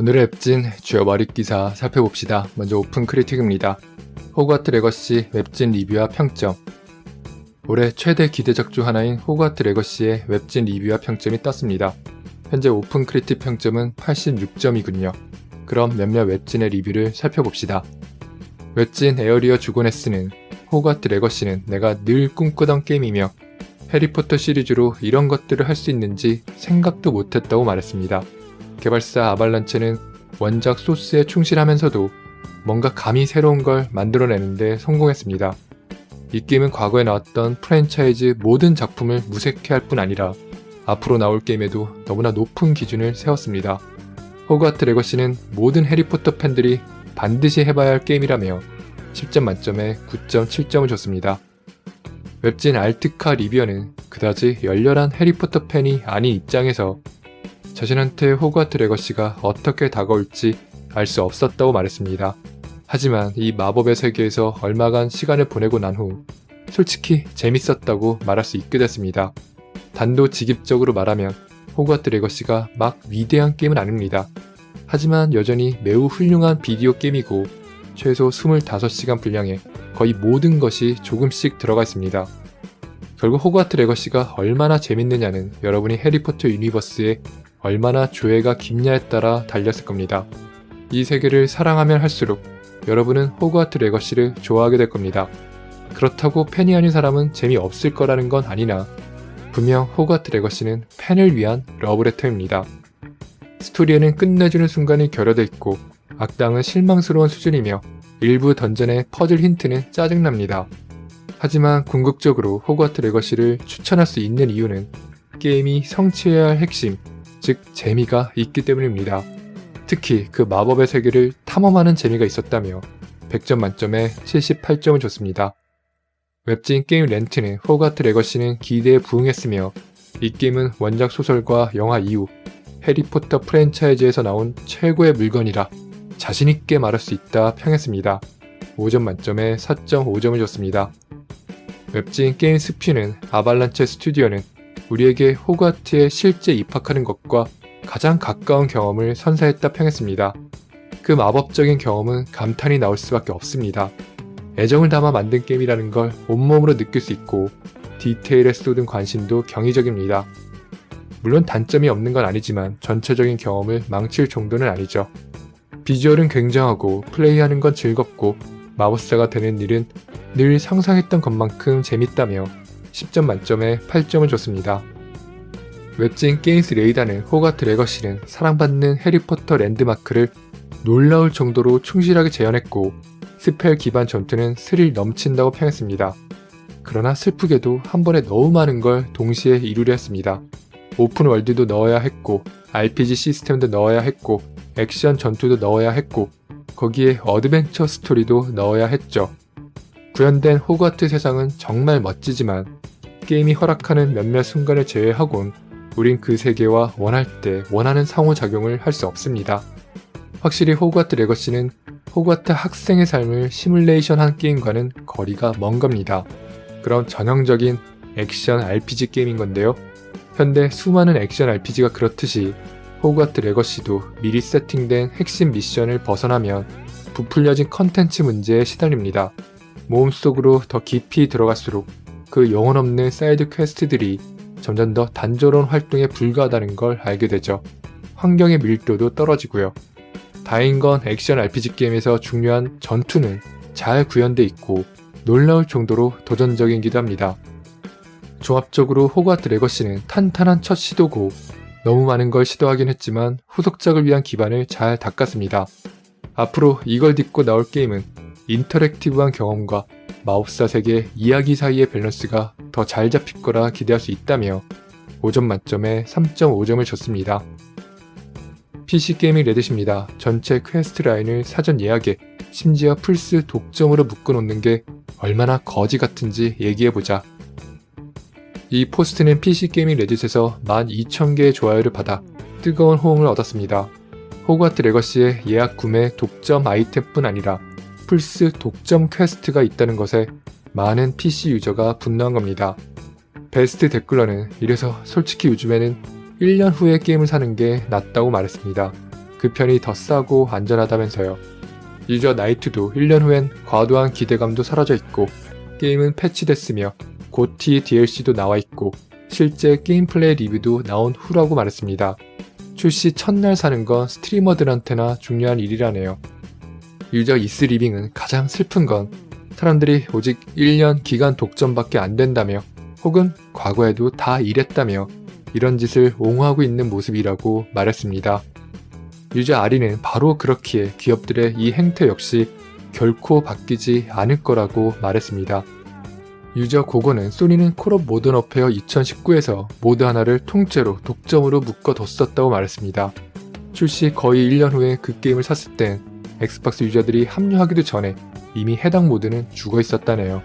오늘의 웹진 주요 머릿 기사 살펴봅시다. 먼저 오픈 크리틱입니다. 호그와트 레거시 웹진 리뷰와 평점 올해 최대 기대작 중 하나인 호그와트 레거시의 웹진 리뷰와 평점이 떴습니다. 현재 오픈 크리틱 평점은 86점이군요. 그럼 몇몇 웹진의 리뷰를 살펴봅시다. 웹진 에어리어 주고네스는 호그와트 레거시는 내가 늘 꿈꾸던 게임이며 해리포터 시리즈로 이런 것들을 할 수 있는지 생각도 못했다고 말했습니다. 개발사 아발란체는 원작 소스에 충실하면서도 뭔가 감히 새로운 걸 만들어내는데 성공했습니다. 이 게임은 과거에 나왔던 프랜차이즈 모든 작품을 무색해 할 뿐 아니라 앞으로 나올 게임에도 너무나 높은 기준을 세웠습니다. 호그와트 레거시는 모든 해리포터 팬들이 반드시 해봐야 할 게임이라며 10점 만점에 9.7점을 줬습니다. 웹진 알트카 리뷰어는 그다지 열렬한 해리포터 팬이 아닌 입장에서 자신한테 호그와트 레거시가 어떻게 다가올지 알 수 없었다고 말했습니다. 하지만 이 마법의 세계에서 얼마간 시간을 보내고 난 후 솔직히 재밌었다고 말할 수 있게 됐습니다. 단도직입적으로 말하면 호그와트 레거시가 막 위대한 게임은 아닙니다. 하지만 여전히 매우 훌륭한 비디오 게임이고 최소 25시간 분량에 거의 모든 것이 조금씩 들어가 있습니다. 결국 호그와트 레거시가 얼마나 재밌느냐는 여러분이 해리포터 유니버스에 얼마나 조예가 깊냐에 따라 달렸을 겁니다. 이 세계를 사랑하면 할수록 여러분은 호그와트 레거시를 좋아하게 될 겁니다. 그렇다고 팬이 아닌 사람은 재미없을 거라는 건 아니나 분명 호그와트 레거시는 팬을 위한 러브레터입니다. 스토리에는 끝내주는 순간이 결여돼 있고 악당은 실망스러운 수준이며 일부 던전의 퍼즐 힌트는 짜증납니다. 하지만 궁극적으로 호그와트 레거시를 추천할 수 있는 이유는 게임이 성취해야 할 핵심, 즉 재미가 있기 때문입니다. 특히 그 마법의 세계를 탐험하는 재미가 있었다며 100점 만점에 78점을 줬습니다. 웹진 게임 렌트는 호그와트 레거시는 기대에 부응했으며 이 게임은 원작 소설과 영화 이후 해리포터 프랜차이즈에서 나온 최고의 물건이라 자신있게 말할 수 있다 평했습니다. 5점 만점에 4.5점을 줬습니다. 웹진 게임 스피는 아발란체 스튜디오는 우리에게 호그와트에 실제 입학하는 것과 가장 가까운 경험을 선사했다 평했습니다. 그 마법적인 경험은 감탄이 나올 수밖에 없습니다. 애정을 담아 만든 게임이라는 걸 온몸으로 느낄 수 있고 디테일에 쏟은 관심도 경이적입니다. 물론 단점이 없는 건 아니지만 전체적인 경험을 망칠 정도는 아니죠. 비주얼은 굉장하고 플레이하는 건 즐겁고 마법사가 되는 일은 늘 상상했던 것만큼 재밌다며 10점 만점에 8점을 줬습니다. 웹진 게임스 레이다는 호가트 레거시는 사랑받는 해리포터 랜드마크를 놀라울 정도로 충실하게 재현했고 스펠 기반 전투는 스릴 넘친다고 평했습니다. 그러나 슬프게도 한 번에 너무 많은 걸 동시에 이루려 했습니다. 오픈 월드도 넣어야 했고 RPG 시스템도 넣어야 했고 액션 전투도 넣어야 했고 거기에 어드벤처 스토리도 넣어야 했죠. 구현된 호그와트 세상은 정말 멋지지만 게임이 허락하는 몇몇 순간을 제외하곤 우린 그 세계와 원할 때 원하는 상호작용을 할 수 없습니다. 확실히 호그와트 레거시는 호그와트 학생의 삶을 시뮬레이션 한 게임과는 거리가 먼 겁니다. 그런 전형적인 액션 RPG 게임인 건데요. 현대 수많은 액션 RPG가 그렇듯이 호그와트 레거시도 미리 세팅된 핵심 미션을 벗어나면 부풀려진 컨텐츠 문제에 시달립니다. 모험 속으로 더 깊이 들어갈수록 그 영혼 없는 사이드 퀘스트들이 점점 더 단조로운 활동에 불과하다는 걸 알게 되죠. 환경의 밀도도 떨어지고요. 다행인 건 액션 RPG 게임에서 중요한 전투는 잘 구현돼 있고 놀라울 정도로 도전적이기도 합니다. 종합적으로 호그와트 레거시는 탄탄한 첫 시도고 너무 많은 걸 시도하긴 했지만 후속작을 위한 기반을 잘 닦았습니다. 앞으로 이걸 딛고 나올 게임은 인터랙티브한 경험과 마법사 세계 이야기 사이의 밸런스가 더 잘 잡힐 거라 기대할 수 있다며 5점 만점에 3.5점을 줬습니다. PC 게이밍 레딧입니다. 전체 퀘스트 라인을 사전 예약에 심지어 플스 독점으로 묶어놓는 게 얼마나 거지 같은지 얘기해보자. 이 포스트는 PC 게이밍 레딧에서 12,000개의 좋아요를 받아 뜨거운 호응을 얻었습니다. 호그와트 레거시의 예약 구매 독점 아이템뿐 아니라 플스 독점 퀘스트가 있다는 것에 많은 PC 유저가 분노한 겁니다. 베스트 댓글러는 이래서 솔직히 요즘에는 1년 후에 게임을 사는 게 낫다고 말했습니다. 그 편이 더 싸고 안전하다면서요. 유저 나이트도 1년 후엔 과도한 기대감도 사라져 있고 게임은 패치됐으며 고티 DLC도 나와 있고 실제 게임 플레이 리뷰도 나온 후라고 말했습니다. 출시 첫날 사는 건 스트리머들한테나 중요한 일이라네요. 유저 이스 리빙은 가장 슬픈 건 사람들이 오직 1년 기간 독점밖에 안 된다며 혹은 과거에도 다 이랬다며 이런 짓을 옹호하고 있는 모습이라고 말했습니다. 유저 아리는 바로 그렇기에 기업들의 이 행태 역시 결코 바뀌지 않을 거라고 말했습니다. 유저 고고는 소니는 콜업 모던 어페어 2019에서 모드 하나를 통째로 독점으로 묶어뒀었다고 말했습니다. 출시 거의 1년 후에 그 게임을 샀을 땐 엑스박스 유저들이 합류하기도 전에 이미 해당 모드는 죽어 있었다네요.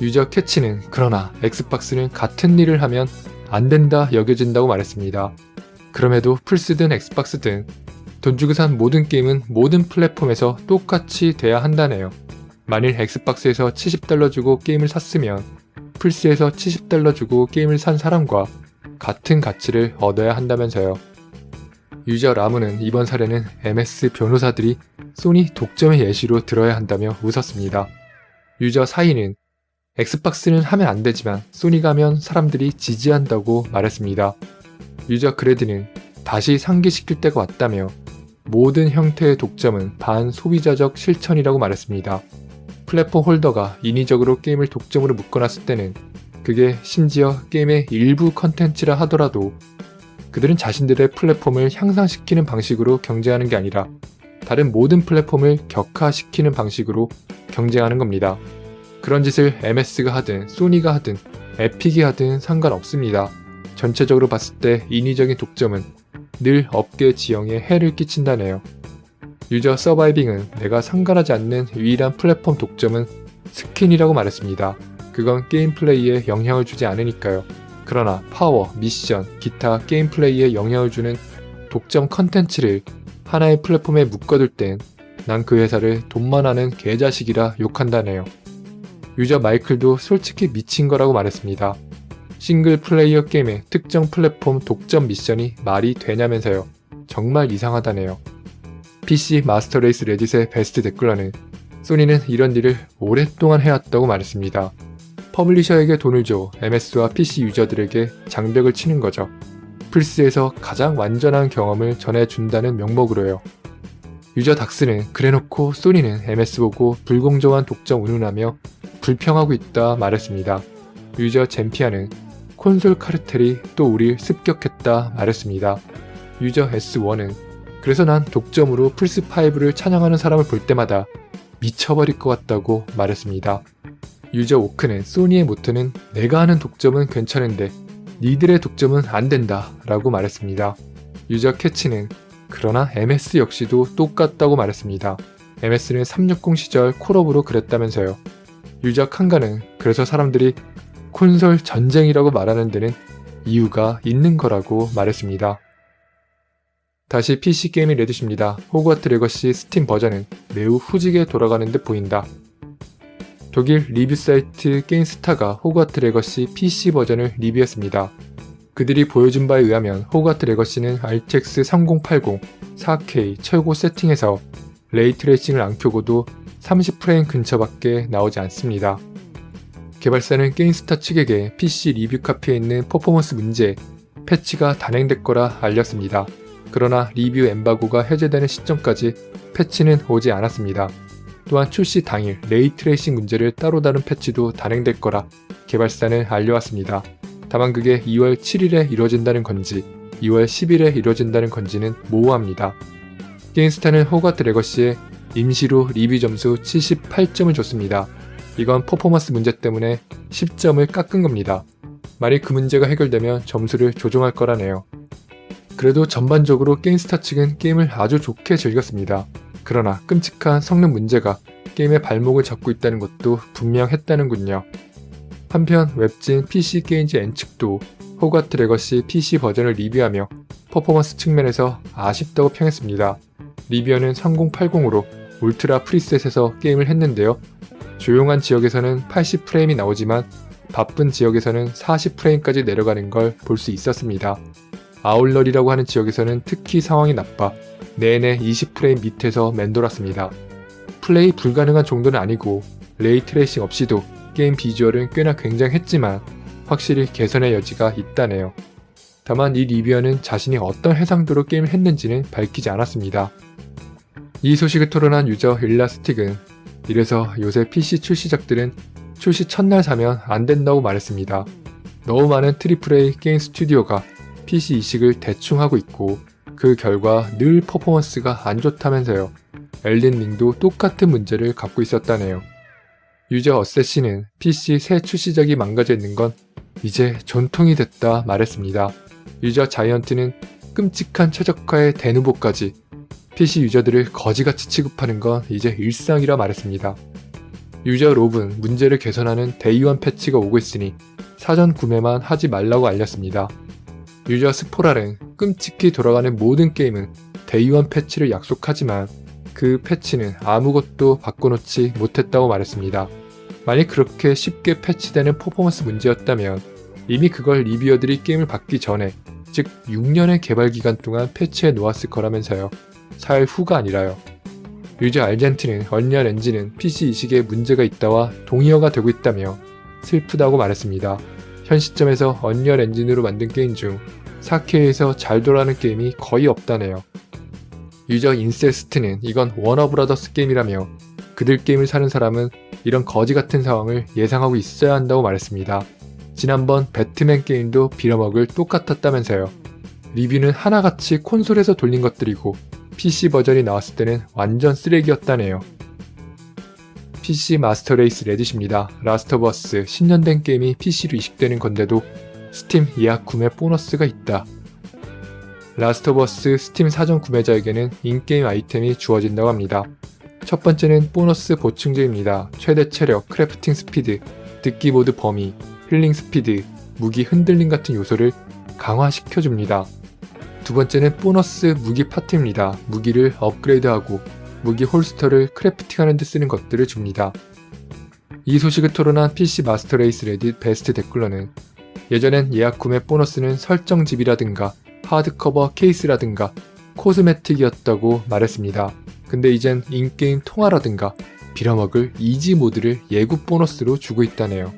유저 캐치는 그러나 엑스박스는 같은 일을 하면 안 된다 여겨진다고 말했습니다. 그럼에도 플스든 엑스박스든 돈 주고 산 모든 게임은 모든 플랫폼에서 똑같이 돼야 한다네요. 만일 엑스박스에서 70달러 주고 게임을 샀으면 플스에서 70달러 주고 게임을 산 사람과 같은 가치를 얻어야 한다면서요. 유저 라무는 이번 사례는 MS 변호사들이 소니 독점의 예시로 들어야 한다며 웃었습니다. 유저 사이는 엑스박스는 하면 안 되지만 소니가 하면 사람들이 지지한다고 말했습니다. 유저 그레드는 다시 상기시킬 때가 왔다며 모든 형태의 독점은 반소비자적 실천이라고 말했습니다. 플랫폼 홀더가 인위적으로 게임을 독점으로 묶어놨을 때는 그게 심지어 게임의 일부 컨텐츠라 하더라도 그들은 자신들의 플랫폼을 향상시키는 방식으로 경쟁하는 게 아니라 다른 모든 플랫폼을 격화시키는 방식으로 경쟁하는 겁니다. 그런 짓을 MS가 하든 소니가 하든 에픽이 하든 상관없습니다. 전체적으로 봤을 때 인위적인 독점은 늘 업계 지형에 해를 끼친다네요. 유저 서바이빙은 내가 상관하지 않는 유일한 플랫폼 독점은 스킨이라고 말했습니다. 그건 게임 플레이에 영향을 주지 않으니까요. 그러나 파워, 미션, 기타 게임 플레이에 영향을 주는 독점 컨텐츠를 하나의 플랫폼에 묶어둘 땐 난 그 회사를 돈만 하는 개자식이라 욕한다네요. 유저 마이클도 솔직히 미친 거라고 말했습니다. 싱글 플레이어 게임의 특정 플랫폼 독점 미션이 말이 되냐면서요. 정말 이상하다네요. PC 마스터 레이스 레딧의 베스트 댓글러는 소니는 이런 일을 오랫동안 해왔다고 말했습니다. 퍼블리셔에게 돈을 줘 MS와 PC 유저들에게 장벽을 치는 거죠. 플스에서 가장 완전한 경험을 전해준다는 명목으로요. 유저 닥스는 그래놓고 소니는 MS 보고 불공정한 독점 운운하며 불평하고 있다 말했습니다. 유저 젠피아는 콘솔 카르텔이 또 우릴 습격했다 말했습니다. 유저 S1은 그래서 난 독점으로 플스5를 찬양하는 사람을 볼 때마다 미쳐버릴 것 같다고 말했습니다. 유저 오크는 소니의 모토는 내가 하는 독점은 괜찮은데 니들의 독점은 안 된다 라고 말했습니다. 유저 캐치는 그러나 MS 역시도 똑같다고 말했습니다. MS는 360 시절 콜업으로 그랬다면서요. 유저 칸가는 그래서 사람들이 콘솔 전쟁이라고 말하는 데는 이유가 있는 거라고 말했습니다. 다시 PC 게임이 레드십니다. 호그와트 레거시 스팀 버전은 매우 후지게 돌아가는 듯 보인다. 독일 리뷰 사이트 게임스타가 호그와트 레거시 PC 버전을 리뷰했습니다. 그들이 보여준 바에 의하면 호그와트 레거시는 RTX 3080 4K 최고 세팅에서 레이트레이싱을 안 켜고도 30프레임 근처밖에 나오지 않습니다. 개발사는 게임스타 측에게 PC 리뷰 카피에 있는 퍼포먼스 문제, 패치가 단행될 거라 알렸습니다. 그러나 리뷰 엠바고가 해제되는 시점까지 패치는 오지 않았습니다. 또한 출시 당일 레이트레이싱 문제를 따로 다룬 패치도 단행될 거라 개발사는 알려왔습니다. 다만 그게 2월 7일에 이뤄진다는 건지 2월 10일에 이뤄진다는 건지는 모호합니다. 게임스타는 호가트 레거시에 임시로 리뷰 점수 78점을 줬습니다. 이건 퍼포먼스 문제 때문에 10점을 깎은 겁니다. 만일 그 문제가 해결되면 점수를 조정할 거라네요. 그래도 전반적으로 게임스타 측은 게임을 아주 좋게 즐겼습니다. 그러나 끔찍한 성능 문제가 게임의 발목을 잡고 있다는 것도 분명했다는군요. 한편 웹진 PC 게임즈 N 측도 호가트 레거시 PC 버전을 리뷰하며 퍼포먼스 측면에서 아쉽다고 평했습니다. 리뷰어는 3080으로 울트라 프리셋에서 게임을 했는데요. 조용한 지역에서는 80프레임이 나오지만 바쁜 지역에서는 40프레임까지 내려가는 걸 볼 수 있었습니다. 아울러리라고 하는 지역에서는 특히 상황이 나빠 내내 20프레임 밑에서 맴돌았습니다. 플레이 불가능한 정도는 아니고 레이 트레이싱 없이도 게임 비주얼은 꽤나 굉장했지만 확실히 개선의 여지가 있다네요. 다만 이 리뷰어는 자신이 어떤 해상도로 게임을 했는지는 밝히지 않았습니다. 이 소식을 토론한 유저 일라스틱은 이래서 요새 PC 출시작들은 출시 첫날 사면 안 된다고 말했습니다. 너무 많은 트리플 A 게임 스튜디오가 PC 이식을 대충 하고 있고 그 결과 늘 퍼포먼스가 안 좋다면서요. 엘든 링도 똑같은 문제를 갖고 있었다네요. 유저 어세시는 PC 새 출시작이 망가져 있는 건 이제 전통이 됐다 말했습니다. 유저 자이언트는 끔찍한 최적화의 대누보까지 PC 유저들을 거지같이 취급하는 건 이제 일상이라 말했습니다. 유저 롭은 문제를 개선하는 데이원 패치가 오고 있으니 사전 구매만 하지 말라고 알렸습니다. 유저 스포랄은 끔찍히 돌아가는 모든 게임은 데이원 패치를 약속하지만 그 패치는 아무것도 바꿔놓지 못했다고 말했습니다. 만약 그렇게 쉽게 패치되는 퍼포먼스 문제였다면 이미 그걸 리뷰어들이 게임을 받기 전에 즉 6년의 개발 기간 동안 패치해 놓았을 거라면서요. 사흘 후가 아니라요. 유저 알젠트는 언리얼 엔진은 PC 이식에 문제가 있다와 동의어가 되고 있다며 슬프다고 말했습니다. 현 시점에서 언리얼 엔진으로 만든 게임 중 4K에서 잘 돌아가는 게임이 거의 없다네요. 유저 인셀스트는 이건 워너브라더스 게임이라며 그들 게임을 사는 사람은 이런 거지 같은 상황을 예상하고 있어야 한다고 말했습니다. 지난번 배트맨 게임도 빌어먹을 똑같았다면서요. 리뷰는 하나같이 콘솔에서 돌린 것들이고 PC 버전이 나왔을 때는 완전 쓰레기였다네요. PC 마스터 레이스 레딧입니다. 라스트 오브 어스 10년 된 게임이 PC로 이식되는 건데도 스팀 예약 구매 보너스가 있다. 라스트 오브 어스 스팀 사전 구매자에게는 인게임 아이템이 주어진다고 합니다. 첫 번째는 보너스 보충제입니다. 최대 체력, 크래프팅 스피드, 듣기 모드 범위, 힐링 스피드, 무기 흔들림 같은 요소를 강화시켜줍니다. 두 번째는 보너스 무기 파트입니다. 무기를 업그레이드하고 무기 홀스터를 크래프팅하는 데 쓰는 것들을 줍니다. 이 소식을 토론한 PC 마스터 레이스 레딧 베스트 댓글러는 예전엔 예약 구매 보너스는 설정집이라든가 하드커버 케이스라든가 코스메틱이었다고 말했습니다. 근데 이젠 인게임 통화라든가 빌어먹을 이지 모드를 예고 보너스로 주고 있다네요.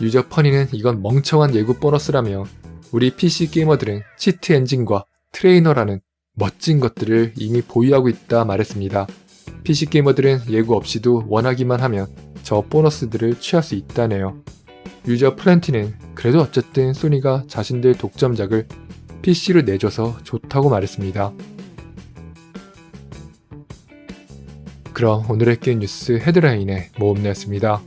유저 퍼니는 이건 멍청한 예고 보너스라며 우리 PC 게이머들은 치트 엔진과 트레이너라는 멋진 것들을 이미 보유하고 있다 말했습니다. PC 게이머들은 예고 없이도 원하기만 하면 저 보너스들을 취할 수 있다네요. 유저 플랜티는 그래도 어쨌든 소니가 자신들 독점작을 PC로 내줘서 좋다고 말했습니다. 그럼 오늘의 게임 뉴스 헤드라인의 모험이었습니다.